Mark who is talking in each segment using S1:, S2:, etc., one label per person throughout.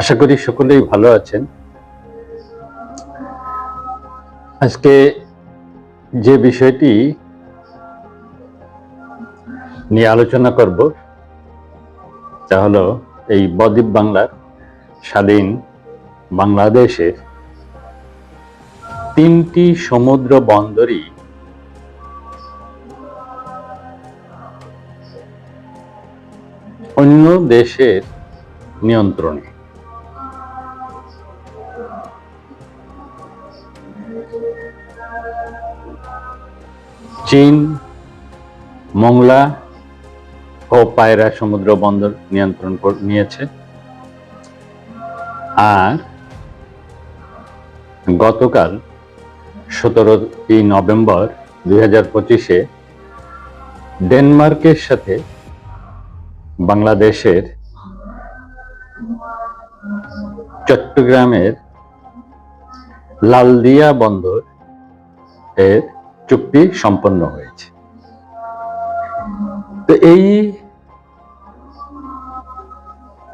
S1: আশা করি সকলেই ভালো আছেন। আজকে যে বিষয়টি নিয়ে আলোচনা করব, তা হলো এই বদ্বীপ বাংলার স্বাধীন বাংলাদেশের তিনটি সমুদ্র বন্দরই অন্য দেশের নিয়ন্ত্রণে। চীন, মংলা ও পায়রা সমুদ্র বন্দর নিয়ন্ত্রণ নিয়েছে। আর গতকাল সতেরোই নভেম্বর দুই হাজার পঁচিশে ডেনমার্কের সাথে বাংলাদেশের চট্টগ্রামের লালদিয়া বন্দর এর চুক্তি সম্পন্ন হয়েছে। তো এই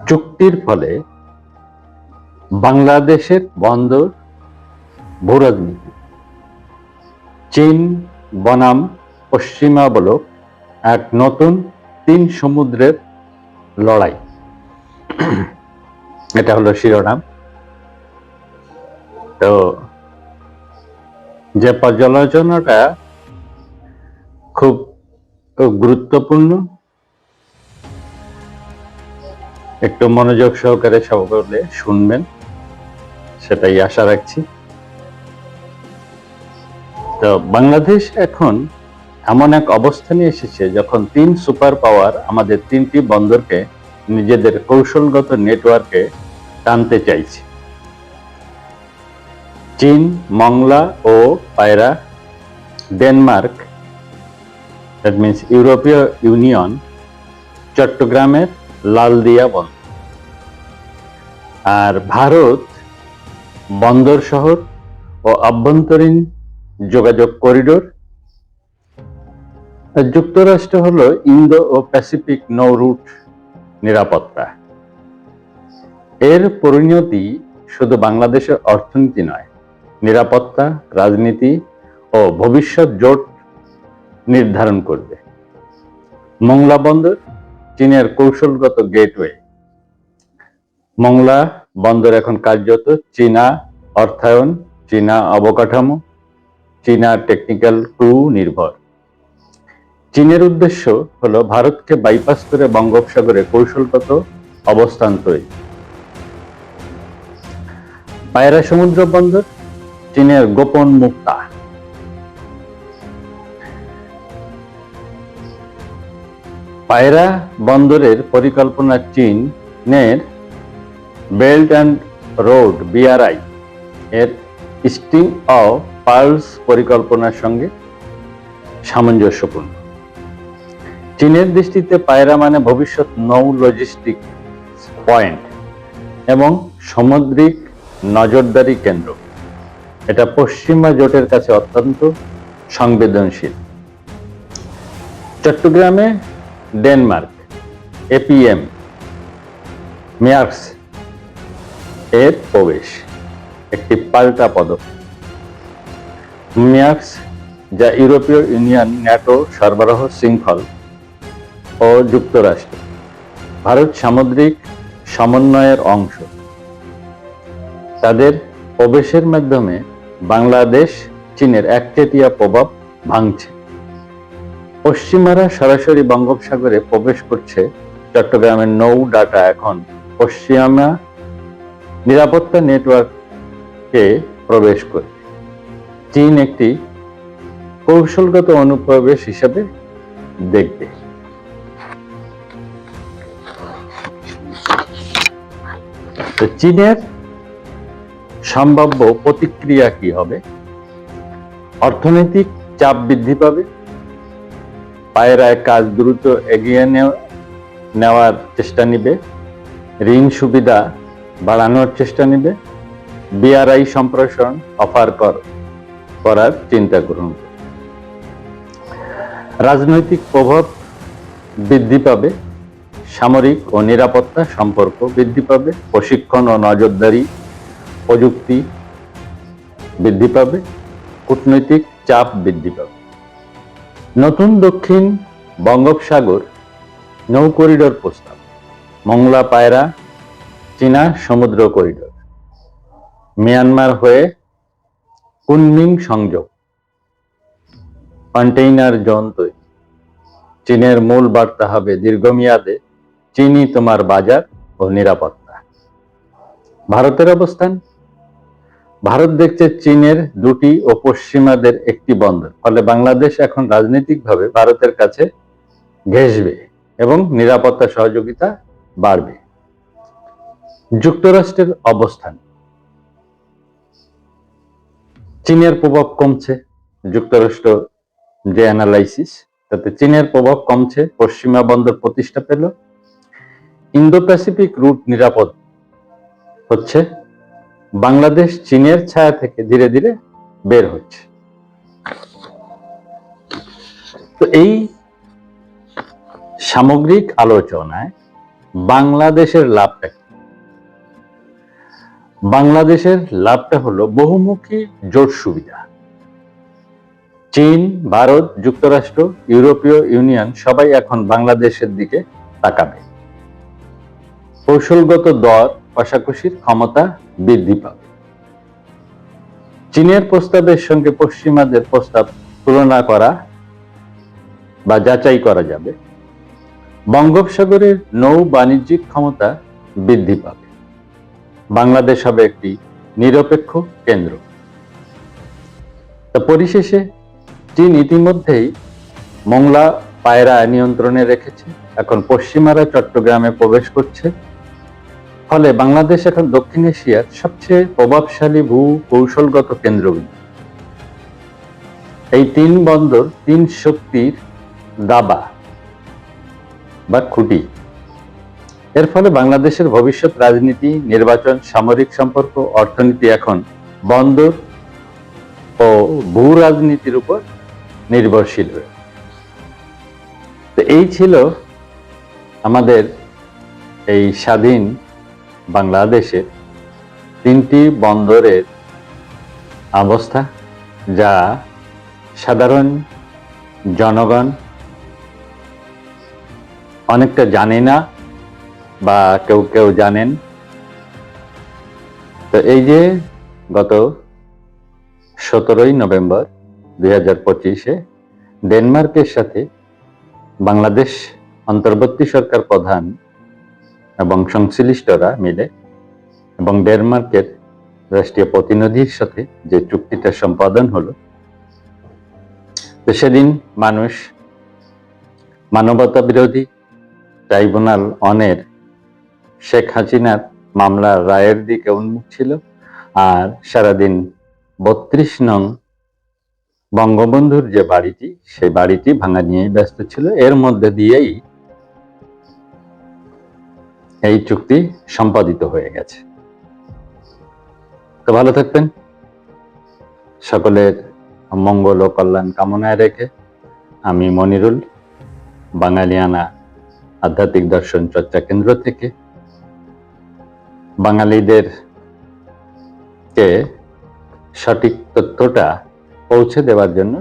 S1: চুক্তির ফলে বাংলাদেশের বন্দর, ভূরাজনীতি, চীন, বনাম, পশ্চিমা বলক এক নতুন তিন সমুদ্রের লড়াই। এটা হলো শিরোনাম। তো যে পর্যালোচনাটা খুব গুরুত্বপূর্ণ, একটু মনোযোগ সহকারে সকলে শুনবেন, সেটাই আশা রাখছি। তো বাংলাদেশ এখন এমন এক অবস্থানে এসেছে যখন তিন সুপার পাওয়ার আমাদের তিনটি বন্দরকে নিজেদের কৌশলগত নেটওয়ার্কে টানতে চাইছে। চীন, মংলা ও পায়রা, ডেনমার্ক দ্যাট মিনস ইউরোপীয় ইউনিয়ন, চট্টগ্রামের লালদিয়া বন্দর। আর ভারত বন্দর শহর ও আভ্যন্তরীণ যোগাযোগ করিডোর। যুক্তরাষ্ট্র হলো ইন্দো ও প্যাসিফিক নৌ রুট। নিরাপত্তা। এর পরিণতি শুধু বাংলাদেশের অর্থনীতি নয়, নিরাপত্তা, রাজনীতি ও ভবিষ্যৎ জোট নির্ধারণ করবে। মংলা বন্দর চীনের কৌশলগত গেটওয়ে। মংলা বন্দর এখন কার্যত চীনা অর্থায়ন, চীনা অবকাঠামো, চীনা টেকনিক্যাল ক্রু নির্ভর। চীনের উদ্দেশ্য হল ভারতকে বাইপাস করে বঙ্গোপসাগরে কৌশলগত অবস্থান তৈরি। পায়রা সমুদ্র বন্দর, চীনের গোপন মুক্তা। পায়রা বন্দরের পরিকল্পনা চীনের বেল্ট অ্যান্ড রোড বিআরআই এর স্টিং অফ পার্লস পরিকল্পনার সঙ্গে সামঞ্জস্যপূর্ণ। চীনের দৃষ্টিতে পায়রা মানে ভবিষ্যৎ নৌ লজিস্টিক পয়েন্ট এবং সামুদ্রিক নজরদারি কেন্দ্র। এটা পশ্চিমা জোটের কাছে অত্যন্ত সংবেদনশীল। চট্টগ্রামে ডেনমার্ক এপিএম মেয়ার্স এর প্রবেশ, একটি পাল্টা পদক্ষেপ মিয়াক্স যা ইউরোপীয় ইউনিয়ন ন্যাটো সরবরাহ শৃঙ্খল ও যুক্তরাষ্ট্র। ভারত সামুদ্রিক সমন্বয়ের অংশ। তাদের প্রবেশের মাধ্যমে বাংলাদেশ, চীনের একচেটিয়া প্রভাব ভাঙছে। পশ্চিমারা সরাসরি বঙ্গোপসাগরে প্রবেশ করছে। চট্টগ্রামের নৌ ডাটা এখন পশ্চিমা নিরাপত্তা নেটওয়ার্কে প্রবেশ করে। চীন একটি কৌশলগত অনুপ্রবেশ হিসাবে দেখবে। তো চীনের সম্ভাব্য প্রতিক্রিয়া কি হবে? অর্থনৈতিক চাপ বৃদ্ধি পাবে। পায়রায় কাজ দ্রুত এগিয়ে নেও- নেওয়ার চেষ্টা নিবে। ঋণ সুবিধা বাড়ানোর চেষ্টা নিবে। বিআরআই সম্প্রসারণ অফার কর, করার চিন্তা গ্রহণ রাজনৈতিক প্রভাব বৃদ্ধি পাবে। সামরিক ও নিরাপত্তা সম্পর্ক বৃদ্ধি পাবে, প্রশিক্ষণ ও নজরদারি প্রযুক্তি বৃদ্ধি পাবে, কূটনৈতিক চাপ বৃদ্ধি পাবে। নতুন দক্ষিণ বঙ্গোপসাগর নৌ করিডোর প্রস্তাব, মংলা পায়রা, চীনা সমুদ্র করিডোর, মিয়ানমার হয়ে কুনমিং সংযোগ, কন্টেইনার জোন তৈরি। চীনের মূল বার্তা হবে দীর্ঘমেয়াদে চিনি তোমার বাজার ও নিরাপত্তা। ভারতের অবস্থান? ভারত দেখছে চীনের দুটি ও পশ্চিমাদের একটি বন্দর, ফলে বাংলাদেশ এখন রাজনৈতিকভাবে ভারতের কাছে ঘেঁষবে এবং নিরাপত্তা সহযোগিতা বাড়বে। যুক্তরাষ্ট্রের অবস্থান? চীনের প্রভাব কমছে, যুক্তরাষ্ট্র যে অ্যানালাইসিস তাতে চীনের প্রভাব কমছে, পশ্চিমা বন্দর প্রতিষ্ঠা পেল ইন্দো প্যাসিফিক রুট নিরাপদ হচ্ছে। বাংলাদেশ চীনের ছায়া থেকে ধীরে ধীরে বের হচ্ছে। তো এই সামগ্রিক আলোচনায় বাংলাদেশের লাভটা? বাংলাদেশের লাভটা হলো বহুমুখী জোট সুবিধা। চীন, ভারত, যুক্তরাষ্ট্র, ইউরোপীয় ইউনিয়ন সবাই এখন বাংলাদেশের দিকে তাকাবে। কৌশলগত দর কষাকষির ক্ষমতা বৃদ্ধি পাবে। চীনের প্রস্তাবের সঙ্গে পশ্চিমাদের প্রস্তাব তুলনা করা বা যাচাই করা যাবে। বঙ্গোপসাগরের নৌ বাণিজ্যিক ক্ষমতা বৃদ্ধি পাবে। বাংলাদেশ হবে একটি নিরপেক্ষ কেন্দ্র। তা পরিশেষে, চীন ইতিমধ্যেই মংলা পায়রা নিয়ন্ত্রণে রেখেছে। এখন পশ্চিমারা চট্টগ্রামে প্রবেশ করছে। ফলে বাংলাদেশ এখন দক্ষিণ এশিয়ার সবচেয়ে প্রভাবশালী ভূ কৌশলগত কেন্দ্রবিন্দু। এই তিন বন্দর তিন শক্তির দাবা বা খুঁটি। এর ফলে বাংলাদেশের ভবিষ্যৎ রাজনীতি, নির্বাচন, সামরিক সম্পর্ক, অর্থনীতি এখন বন্দর ও ভূ রাজনীতির উপর নির্ভরশীল হয়ে। এই ছিল আমাদের এই স্বাধীন বাংলাদেশের তিনটি বন্দরের অবস্থা যা সাধারণ জনগণ অনেকটা জানে না বা কেউ কেউ জানেন। তো এই যে গত সতেরোই নভেম্বর দুই হাজার পঁচিশে ডেনমার্কের সাথে বাংলাদেশ অন্তর্বর্তী সরকার প্রধান এবং সংশ্লিষ্টরা মিলে এবং ডেনমার্কের রাষ্ট্রীয় প্রতিনিধির সাথে যে চুক্তিটা সম্পাদন হলো, তো সেদিন মানুষ মানবতা বিরোধী ট্রাইব্যুনাল অনের শেখ হাসিনার মামলার রায়ের দিকে উন্মুখ ছিল আর সারাদিন বত্রিশ নং বঙ্গবন্ধুর যে বাড়িটি, সেই বাড়িটি ভাঙা নিয়েই ব্যস্ত ছিল। এর মধ্যে দিয়েই এই চুক্তি সম্পাদিত হয়ে গেছে। তো ভালো থাকবেন। সকলের মঙ্গল ও কল্যাণ কামনায় রেখে আমি মনিরুল, বাঙালিয়ানা আধ্যাত্মিক দর্শন চর্চা কেন্দ্র থেকে বাঙালিদের কে সঠিক তথ্যটা পৌঁছে দেওয়ার জন্য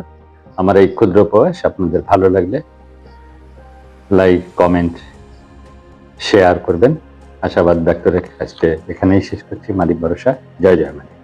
S1: আমার এই ক্ষুদ্র প্রয়াস। আপনাদের ভালো লাগলে লাইক কমেন্ট শেয়ার করবেন। আশাবাদ ব্যক্ত রেখে আজকে এখানেই শেষ করছি। মালিক ভরসা। জয় জয় মালিক